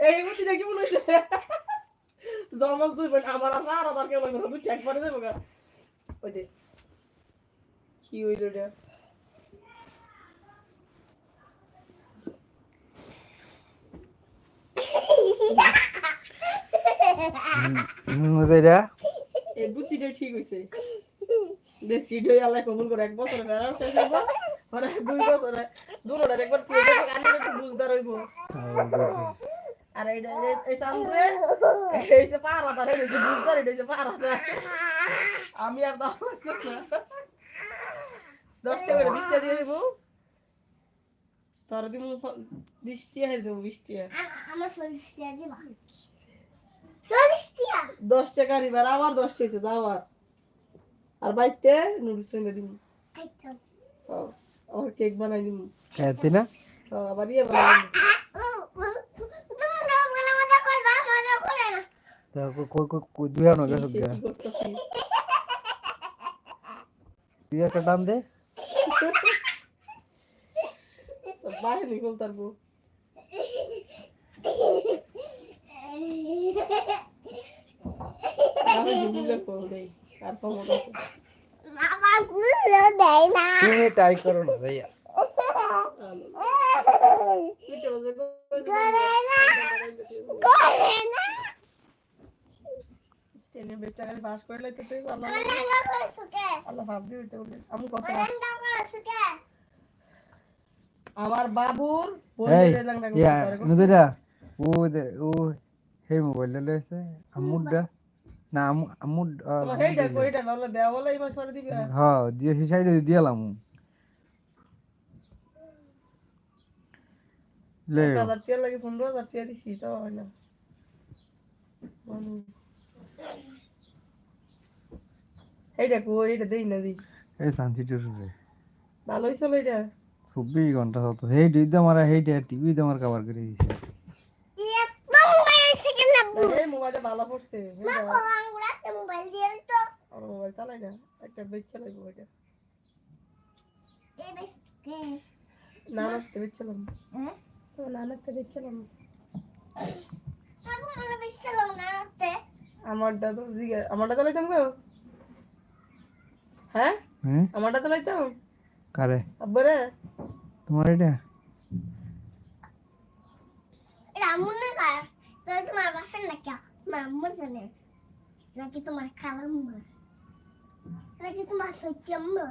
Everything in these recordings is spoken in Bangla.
এই বুদ্ধিটা কি মনে হচ্ছে। জমজ দুই বোন আমার আছে আর আধার কেউ লাগবে তুই চেক করে দেবো ওই যে কি হইল রে? ওদেরা এই বুদ্ধিটা ঠিক হইছে। দেশি ডই আল্লাহ কবুল করে এক বছর ফেরার শেষ হইব। মানে দুই বছরে দুটোটার একবার পুরো একটু বুঝদার হইব। আর এইটা এই- এই সামনে এই যে পারা তার এই যে বুঝদার এটা পারা তার আমি আর দাম দশটা করে বিশটা দিয়ে দিব। তোর দিব বিশটি হাই দেবো বিশটি আমার চল্লিশ টাকা দিবা চল্লিশ টাকা দশ টাকা নিবার আবার দশটা হয়েছে যাওয়ার আর। বাইতে নুডলস এনে দিব। আবার কেক বানাই দিব। খাইতে না? আবার ইয়ে বানাই দিব তুমি না বলে মজা করবা মজা করে না তা কই কই কই দুই আনো গেছ সে কি করতেছি তুই একটা টান দে বাইরে নিকল তার বউ আমি জুবিলে কল দেই আর ক্ষমতা আছে। বাবা গুলো দেয় না তুমি ট্রাই করো না ভাইয়া পিঠে বসে কই করে না ট্রেনে বেচারা বাস করে লাইতে তুই কে আল্লাহ ভাববি হইতে বলে আমি কথা আমার বাবুর নদেরা ও দে- ও হে মোবাইল লইছে আমুডা না আমু আমুড তোমার হেইটা কইটা নাহলে দেওয়া বলে এই মাস পরে দিবে। হ্যাঁ দিয়ে সেই সাইডে দিয়ালাম লে। এক হাজার টিয়া লাগে পনেরো দিছি তাও হয় না। এইটা কো এইটা দেই না দি এই সানসিটির রে। ভালো হয়েছিল এটা চব্বিশ ঘণ্টা চলতো। সেই দুই আমার সেইটা টিভি আমার কভার করে দিছে। একদম এই মোবাইলটা ভালো পড়ছে। মা মোবাইল। দিয়ে তো আমার মোবাইল চালাই না একটা বেচ চালাইবো এটা। এই বেশ কে? না হ্যাঁ? না নাচতে বেচছিলাম বাবু আমার বেশ চলো না রাতে আমারটা তো আমারটা চালাইতাম গো। হ্যাঁ? হ্যাঁ? আমারটা চালাইতাম কারে? আব্বারে। তোমার এটা? রামু না কার? তো তোমার বাসন না क्या মাম্মু জানে নাকি তোমার খালাম্মা নাকি তোমার সত্যম্মা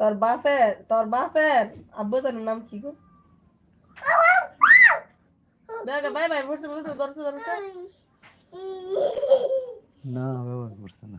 তোর বাপের তোর বাপের আব্বু জানের নাম কি গো? দেখা বাই বাই বসে বলে তো দর্শক দর্শক না করছে না।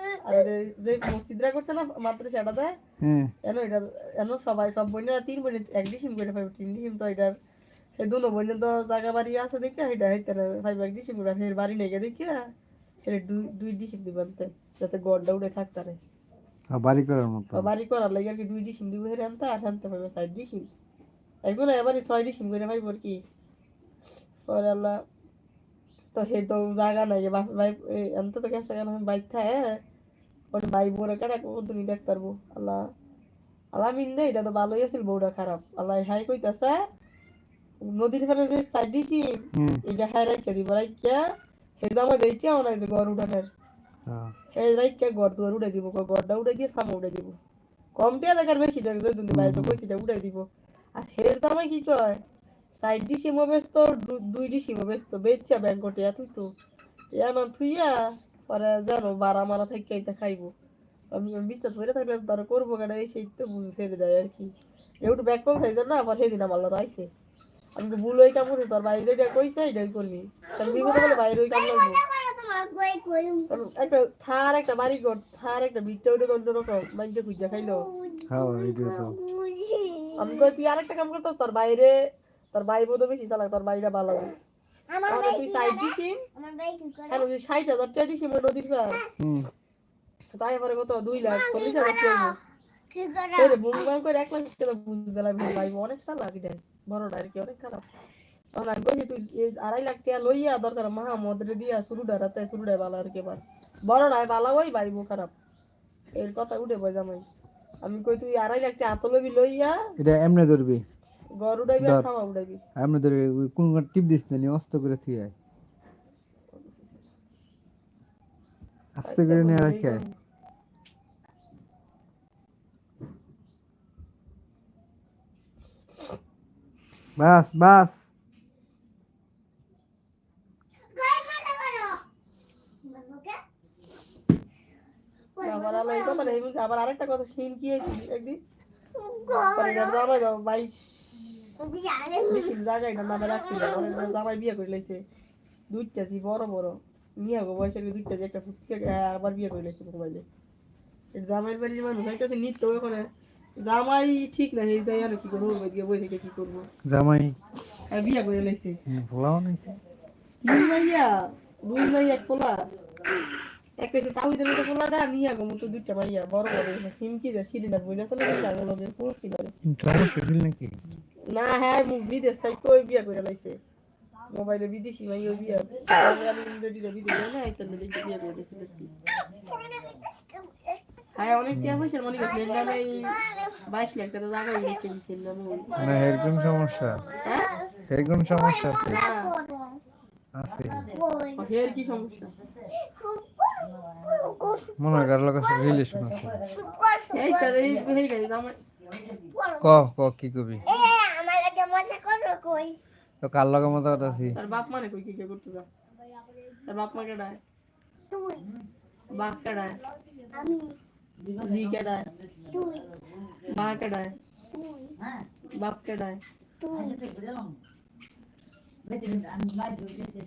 আর ওই যে মসজিদরা করছে না মাত্র সেটা দেয় হ্যাঁ এনো এটা এনো সবাই সব বোনেরা তিন বোনে এক ডিসিম করে পাইব তিন ডিসিম তো এটার এই দুনো বোনের তো জায়গা বাড়ি আছে দেখে এটা হইতে না ফাইভ এক ডিসিম করে ফের বাড়ি নেগে দেখে এর দুই দুই ডিসিম দিবানতে যাতে গড়টা উড়ে থাকতারে আর বাড়ি করার মতো। আর বাড়ি করার লাগে আর কি দুই ডিসিম দিব হেরে আনতে আর আনতে পাইবে সাইড ডিসিম। এখন এবারে ছয় ডিসিম করে পাইব আর কি। পরে আল্লাহ তো হে তো জায়গা নাই বাপ ভাই আনতে তো গেছে কেন বাইক থাকে ওর ভাই বোরে কাটা কতদিনই দেখতে পারব আল্লাহ। আল্লাহ মিন্দে এটা তো ভালোই আছিল বউটা খারাপ। আল্লাহ হাই কইতাছে নদীর ফেলে যে সাইড হুম। এটা হাই রাখিয়া দিব রাখিয়া হে জামা যাইছিও না যে ঘর উঠানের। হ্যাঁ। এই রাইকে ঘর দুয়ার উড়াই দিব ঘরটা উড়াই দিয়ে সামা উড়াই দিব। কম টিয়া দেখার বেশি টাকা যদি তুমি বাইরে তো কইছি উড়াই দিব। আর হের জামাই কি কয় সাইড ডি সিমও ব্যস্ত দু- দুই ডি সিমও ব্যস্ত বেচছে ব্যাংক টিয়া তুই তো। টিয়া না থুইয়া পরে জানো বারা মারা থেকে এইটা খাইবো। আমি বিস্তার ধরে থাকলে তারা করব কেন? এই সেই তো ছেড়ে দেয় আর কি। একটু সাইজের না আবার সেদিন আমার আইছে। আমি তো ভুল ওই কাম করছি তোর বাইরে যেটা কইছে এটাই করবি। তার বিপদে বলে বাইরে ওই কাম লাগবো একটা থার একটা বাড়ি ঘর থার একটা ভিটটা ওটা অন্য রকম মাইন্ডে খুঁজা খাইলো। হ্যাঁ তো। আমি কই তুই আরেকটা কাম করতাস তোর বাইরে তোর ভাই বোধ বেশি চালাক তোর বাড়িটা ভালো তুই সাইড দিছিস? হ্যাঁ তুই ষাট হাজার টাকা দিছিস নদীর তাই এবারে কত দুই লাখ চল্লিশ হাজার টাকা। করে? এই রে বুম বাম করে এক লাখ টাকা বুঝতে লাগবে ভাই অনেক চালাক এটা বড়টা আর কি অনেক খারাপ তখন আমি তুই আড়াই লাখ টাকা লইয়া দরকার মাহমুদরে দিয়া শুরুটা রাতে শুরুটাই ভালো আর কি এবার। বড়টাই ভালো ওই ভাইবো খারাপ। এর কথা উঠে জামাই। আমি কই তুই আড়াই লাখ টাকা হাতে লবি লইয়া? এটা এমনি ধরবি। গড় উড়াইবি আর সামা উড়াইবি এমনি কোন কোন টিপ দিস না নি অস্ত করে থুই আয়। আস্তে করে নিয়ে রাখি আয়? বাস বাস। কই কথা আবার আরেকটা কথা সিন কি হয়েছিল একদিন? জামাই দাও বাইশ। নামে রাখছিল জামাই বিয়ে করে লাইছে। দুইটা জি বড় বড়। মিয়া গো বয়সের দুইটা যে একটা ফুটকে আবার বিয়ে করে লাইছে মোবাইলে। জামাইয়ের বাড়ির মানুষ হইতেছে নিত্য ওখানে। জামাই ঠিক না এই তাই আর কি করব বই থেকে কি করব। জামাই। আর বিয়ে করে লাইছে। ভোলাও নাইছে তিন মাইয়া দুই মাই এক পোলা। এক পেছে তাও দিলে তো পোলাটা নিয়ে গো মতো দুইটা বড় বড় সিমকি যা সিরিনা বইনা চলে গেছে আগে লগে ফুল ছিল নাকি? না হ্যাঁ বিদেশ তাই কই বিয়া করে লাইছে? মোবাইলে বিদেশি মাই ও বিয়া। আমি রেডি রেডি দিলে না এই তাহলে দেখি বিয়া করে লাইছে ব্যক্তি হ্যাঁ অনেক পয়সা মনে করছে এর নামে এই বাইশ লাখ টাকা জায়গা রেখে দিছে এর নামে না এরকম সমস্যা? হ্যাঁ? এরকম সমস্যা আছে? কই? কি সমস্যা? মনে হয় কারোর সাথে রিলেশন আছে। ক ক কি কবি? এ, আমার লাগে মজা করো কই? তো কার লগে মতো কথা আছি তার বাপ মানে কই কি কি করতে যা তার বাপ মা কেডায়? তুই, বাপ কেডায়? আমি, জি কেডায়? তুই, মা কেডায়? তুই, বাপ কেডায়? তুই। পরে আলা কই আলা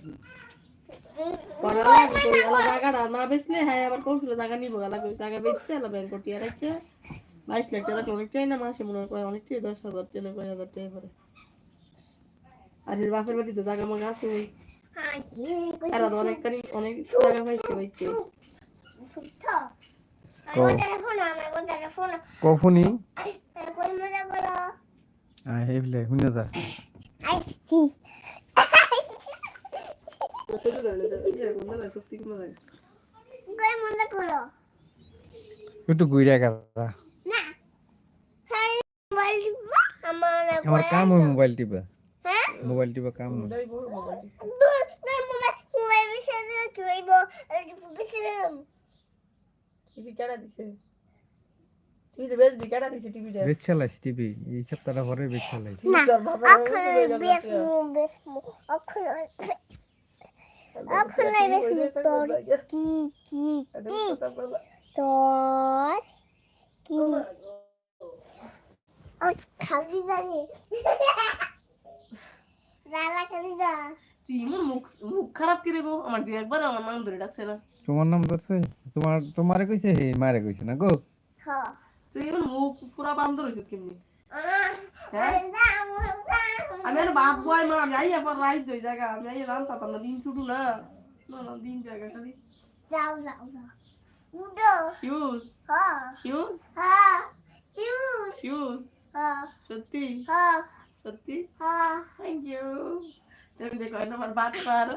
জায়গাটা না বেচলে হ্যাঁ আবার কৌশল জায়গা নিবো আলা কই জায়গা বেচছে আলা ব্যাংক কোটিয়া রাখছে বাইশ লাখ টাকা অনেকটাই না মাসে মনে হয় অনেকটাই দশ হাজার টাকা কয় হাজার টাকা করে আর এর বাপের বাড়ি তো জায়গা মাগা আছে ওই হাই, তো অনেক অনেক জায়গা পাইছে ওইতে চুপ তো। আমার মজার ফোন, আমার মজার ফোন। কখনই আই, কই মজা করো? আয় হে ফেলে শুনে যা আই, কি? সত্যি কোনো জায়গা কই মজা করো? একটু ঘুরে গেলা। না। হ্যাঁ, মোবাইল টিপবা, আমার আমার কাম ওই মোবাইল টিপা। হ্যাঁ? মোবাইল টিপা কাম। টিভি এই সপ্তাহটা পরে বেচ চালাইছি না, তোর বাপের এখন বেসমু, তোর কি, কি, কি, তোর কি? খাবি জানি। লালা খাবি না? তুই মুখ মুখ খারাপ করে গো আমার যে একবার আমার নাম ধরে ডাকছে না তোমার নাম ধরছে তোমার তোমারে কইছে হে মারে কইছে না গো হ। তুই মুখ পুরা বান্দর হয়েছে কেমনি হ্যাঁ। আমি আর বাপ বয় মা আমি আইয়া পর রাইত ওই জায়গা আমি আইয়া রান্তা পারলাম দিন ছুটু না। না না দিন জায়গা খালি। যাও, যাও, যাও। উঠো। শিউর হ, শিউর হ, শিউর। শিউর হ, সত্যি? হ, সত্যি? হ। থ্যাংক ইউ তুমি দেখো আমার বাট পার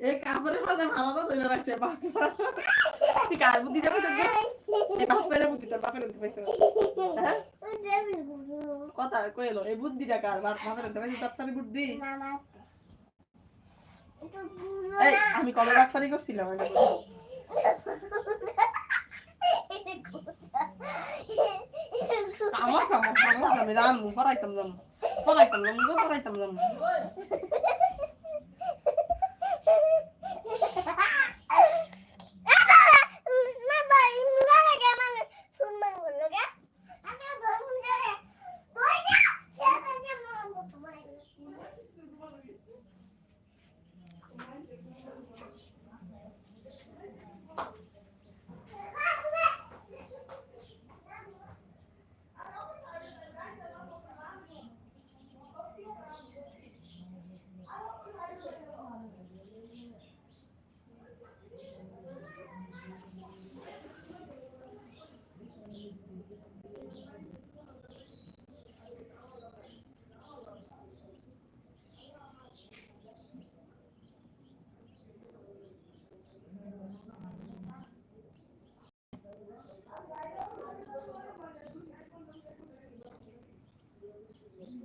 এই কাপড়ের মাঝে ভালো তো ধরে রাখছে বাট পার তুই কার বুদ্ধি দেবো বাপের বুদ্ধি তোর বাপের বুদ্ধি পাইছো হ্যাঁ কথা কইলো এই বুদ্ধিটা কার বাপের বুদ্ধি পাইছো বাপের বুদ্ধি এই আমি কবে বাটফারি করছিলাম এটা। আমার আমার আমি রাম পড়াইতাম যাম পড়াইতাম যাম পড়াইতাম যাম